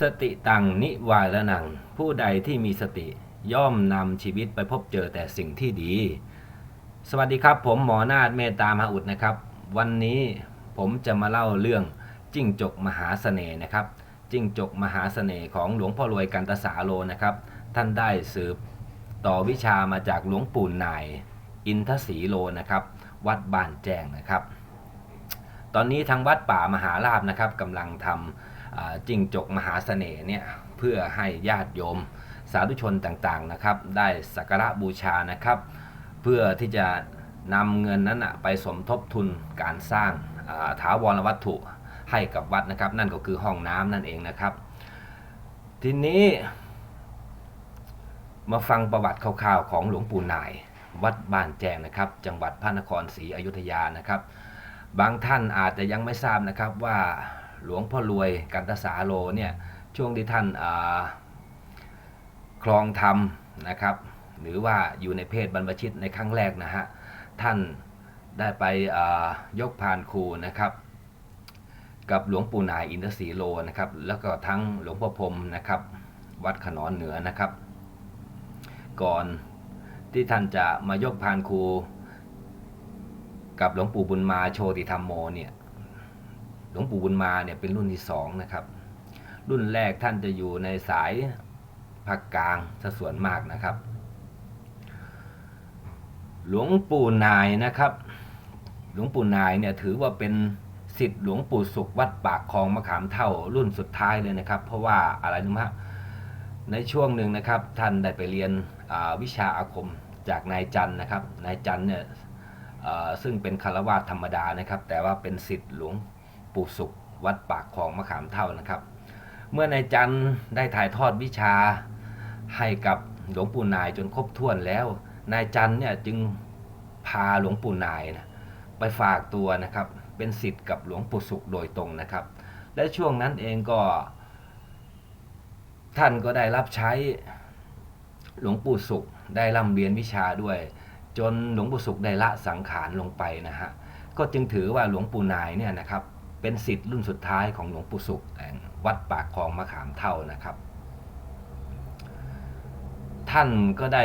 สติตังนิวายละนัง ผู้ใดที่มีสติย่อมนำชีวิตไปพบเจอแต่สิ่งที่ดี สวัสดีครับ ผมหมอนาฏเมตตามหาอุดนะครับ วันนี้ผมจะมาเล่าเรื่องจิ้งจกมหาเสน่ห์นะครับ จิ้งจกมหาเสน่ห์ของหลวงพ่อรวยกันตสาโลนะครับ ท่านได้สืบต่อวิชามาจากหลวงปู่นาย อินทศรีโลนะครับ วัดบ้านแจ้งนะครับ ตอนนี้ทางวัดป่ามหาลาบนะครับกำลังทำอ่า จิ้งจกมหาเสน่ห์เนี่ยเพื่อให้ญาติโยมสาธุชนต่างๆนะครับ ได้สักการะบูชานะครับ เพื่อที่จะนำเงินนั้นไปสมทบทุนการสร้างถาวรวัตถุให้กับวัดนะครับ นั่นก็คือห้องน้ำนั่นเองนะครับ ทีนี้มาฟังประวัติคร่าวๆของหลวงปู่นาย วัดบ้านแจงนะครับ จังหวัดพระนครศรีอยุธยานะครับ บางท่านอาจจะยังไม่ทราบนะครับว่า หลวงพ่อรวยกันตสาโลเนี่ยช่วงที่ท่านาครองธรรมนะครับ หรือว่าอยู่ในเพศบรรพชิตในครั้งแรกนะฮะท่านได้ไปยกพานครูนะครับ กับหลวงปู่นายอินทศรีโลนะครับ แล้วก็ทั้งหลวงพ่อพรมนะครับ วัดขนอนเหนือนะครับ ก่อนที่ท่านจะมายกพานครูกับหลวงปู่บุญมาโชติธรรมโมเนี่ย หลวงปู่บุญมาเนี่ยเป็นรุ่นที่สองนะครับ รุ่นแรกท่านจะอยู่ในสายภาคกลางซะส่วนมากนะครับ หลวงปู่นายนะครับ หลวงปู่นายเนี่ยถือว่าเป็นสิทธิ์หลวงปู่สุขวัดปากคลองมะขามเท่ารุ่นสุดท้ายเลยนะครับ เพราะว่าอะไรรู้ไหมในช่วงหนึ่งนะครับ ท่านได้ไปเรียนวิชาอาคมจากนายจันนะครับนายจันเนี่ยซึ่งเป็นคารวาสธรรมดานะครับ แต่ว่าเป็นสิทธิ์หลวง ปู่สุข วัดปากคลองมะขามเท่านะครับ เมื่อนายจันได้ถ่ายทอดวิชาให้กับหลวงปู่นายจนครบถ้วนแล้ว นายจันเนี่ยจึงพาหลวงปู่นายนะไปฝากตัวนะครับ เป็นสิทธิ์กับหลวงปู่สุขโดยตรงนะครับ และช่วงนั้นเองก็ ท่านก็ได้รับใช้หลวงปู่สุขได้ร่ำเรียนวิชาด้วย จนหลวงปู่สุขได้ละสังขารลงไปนะฮะก็จึงถือว่าหลวงปู่นายเนี่ยนะครับ เป็นสิทธิ์รุ่นสุดท้ายของหลวงปู่สุขแห่งวัดปากคลองมะขามเท่านะครับ ท่านก็ได้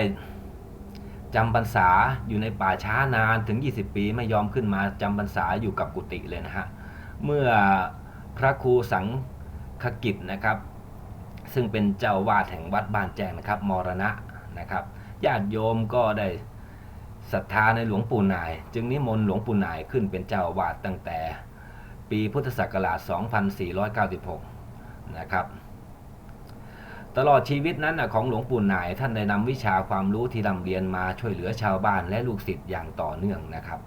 จำพรรษาอยู่ในป่าช้านานถึง 20 ปีไม่ยอมขึ้นมาจำพรรษาอยู่กับกุฏิเลยนะฮะ เมื่อพระครูสังคกิจนะครับ ซึ่งเป็นเจ้าวาดแห่งวัดบ้านแจ้งนะครับ มรณะนะครับญาติโยมก็ได้ศรัทธาในหลวงปู่นาย จึงนิมนต์หลวงปู่นายขึ้นเป็นเจ้าวาดตั้งแต่ ปีพุทธศักราช 2496 นะครับ ตลอดชีวิตนั้นของหลวงปู่นายท่านได้นำวิชาความรู้ที่ร่ำเรียนมาช่วยเหลือชาวบ้านและลูกศิษย์อย่างต่อเนื่องนะครับ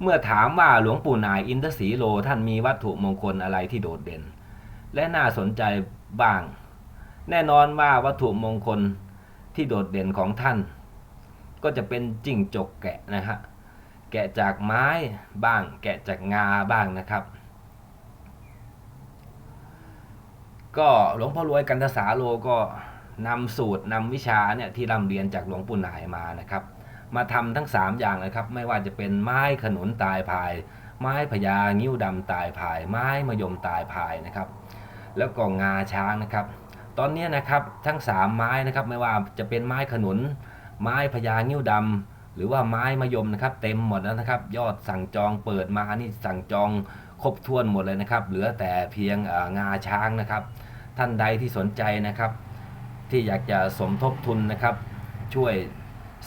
เมื่อถามว่าหลวงปู่นายอินทศรีโลท่านมีวัตถุมงคลอะไรที่โดดเด่น และน่าสนใจบ้าง แน่นอนว่าวัตถุมงคลที่โดดเด่นของท่าน ก็จะเป็นจิ้งจกแกะนะฮะ แกะจากไม้บ้าง แกะจากงาบ้างนะครับ ก็หลวงพ่อรวยกันตสาโลก็นำสูตรนำวิชาเนี่ยที่ร่ำเรียนจากหลวงปู่นายมานะครับ มาทำทั้ง 3 อย่างเลยครับ ไม่ว่าจะเป็นไม้ขนุนตายพาย ไม้พญางิ้วดำตายพาย ไม้มะยมตายพายนะครับ แล้วก็งาช้างนะครับ ตอนนี้นะครับทั้ง 3 ไม้นะครับ ไม่ว่าจะเป็นไม้ขนุน ไม้พญางิ้วดำ หรือว่าไม้มะยมนะครับ เต็มหมดแล้วนะครับ ยอดสั่งจองเปิดมานี่สั่งจองครบถ้วนหมดเลยนะครับ เหลือแต่เพียงงาช้างนะครับ ท่านใดที่สนใจนะครับ ที่อยากจะสมทบทุนนะครับ ช่วย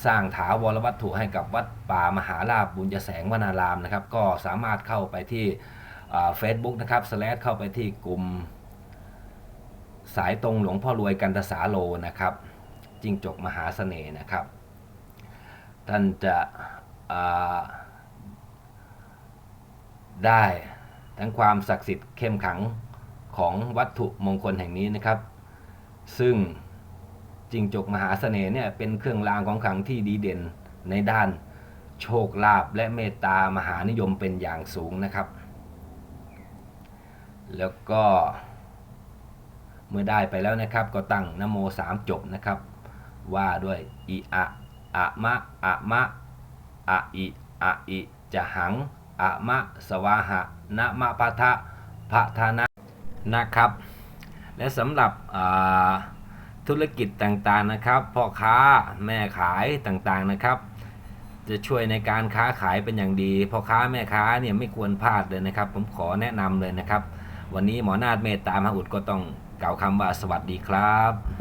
สร้างถาวรวัตถุให้กับวัดป่ามหาลาภบุญยแสงวนารามนะครับ ก็สามารถเข้าไปที่เฟซบุ๊กนะครับสแลดเข้าไปที่กลุ่ม สายตรงหลวงพ่อรวยกันตสาโลนะครับ จิงจกมหาเสน่ห์นะครับ ท่านจะได้ทั้งความศักดิ์สิทธิ์เข้มขังของวัตถุมงคลแห่งนี้นะครับ ซึ่งจิงจกมหาเสน่ห์เนี่ยเป็นเครื่องรางของขลังที่ดีเด่นในด้านโชคลาภและเมตตามหานิยมเป็นอย่างสูงนะครับ แล้วก็เมื่อได้ไปแล้วนะครับ ก็ตั้งนโมสามจบนะครับ ว่าด้วยอิอะ อะมะอะมะอะอิอะอิจะหังอะมะสวาหะนะมะปะทะพะทานะนะครับ และสำหรับธุรกิจต่างๆนะครับพ่อค้าแม่ขายต่างๆนะครับ จะช่วยในการค้าขายเป็นอย่างดีพ่อค้าแม่ค้าเนี่ยไม่ควรพลาดเลยนะครับ ผมขอแนะนำเลยนะครับ วันนี้หมอนาฏเมตตามหาอุดก็ต้องกล่าวคำว่าสวัสดีครับ